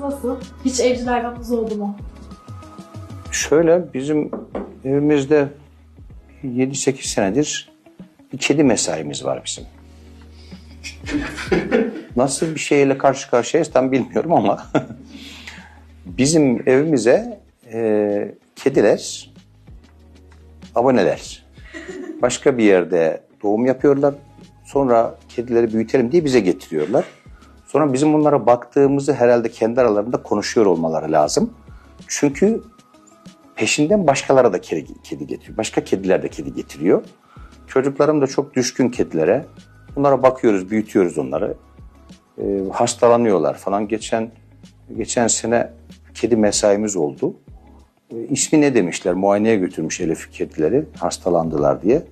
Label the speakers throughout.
Speaker 1: nasıl? Hiç evcil hayvanınız oldu mu?
Speaker 2: Şöyle bizim evimizde 7-8 senedir bir kedi mesaimiz var bizim. Nasıl bir şeyle karşı karşıyayız tam bilmiyorum ama bizim evimize e, kediler aboneler. Başka bir yerde doğum yapıyorlar. Sonra kedileri büyütelim diye bize getiriyorlar. Sonra bizim bunlara baktığımızı herhalde kendi aralarında konuşuyor olmaları lazım. Çünkü peşinden başkaları da kedi, kedi getiriyor. Başka kediler de kedi getiriyor. Çocuklarım da çok düşkün kedilere. Bunlara bakıyoruz, büyütüyoruz onları. Ee, hastalanıyorlar falan. Geçen geçen sene kedi mesaimiz oldu. Ee, ismi ne demişler? Muayeneye götürmüş Elif kedileri hastalandılar diye.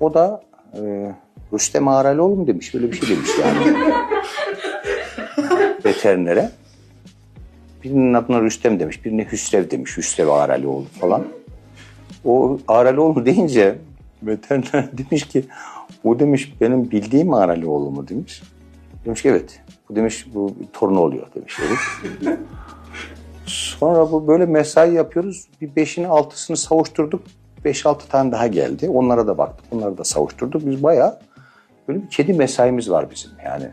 Speaker 2: O da e, Rüstem Ağralioğlu mu demiş? Böyle bir şey demiş yani. Veterinere. Birinin adına Rüstem demiş, birine Hüsrev demiş. Hüsrev Ağralioğlu falan. O Ağralioğlu deyince veteriner demiş ki o demiş benim bildiğim Ağralioğlu mu demiş. Demiş ki evet. Bu demiş bu torunu oluyor demiş herif. Sonra bu böyle mesai yapıyoruz. Bir beşini altısını savuşturduk. Beş altı tane daha geldi. Onlara da baktık. Onları da savuşturduk. Biz bayağı böyle bir kedi mesaimiz var bizim yani.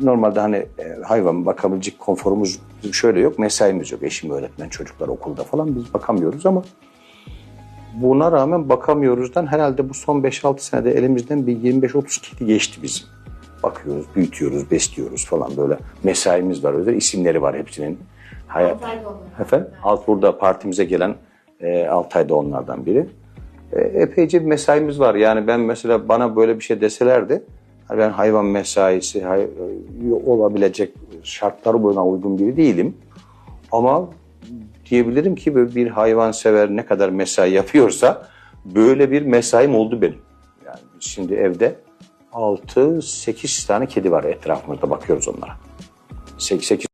Speaker 2: Normalde hani e, hayvan bakabilecek konforumuz bizim şöyle yok. Mesaimiz yok. Eşim öğretmen, çocuklar okulda falan biz bakamıyoruz ama buna rağmen bakamıyoruzdan herhalde bu son 5-6 senede elimizden bir 25-30 kedi geçti bizim. Bakıyoruz, büyütüyoruz, besliyoruz falan böyle mesaimiz var. Özel isimleri var hepsinin. Hayat, Efendim? Alt burada partimize gelen e, Altay da onlardan biri. E, epeyce bir mesaimiz var. Yani ben mesela bana böyle bir şey deselerdi ben hayvan mesaisi hay- olabilecek şartları buna uygun biri değilim. Ama diyebilirim ki bir hayvan sever ne kadar mesai yapıyorsa böyle bir mesaim oldu benim. Yani şimdi evde 6-8 tane kedi var etrafımızda bakıyoruz onlara. 8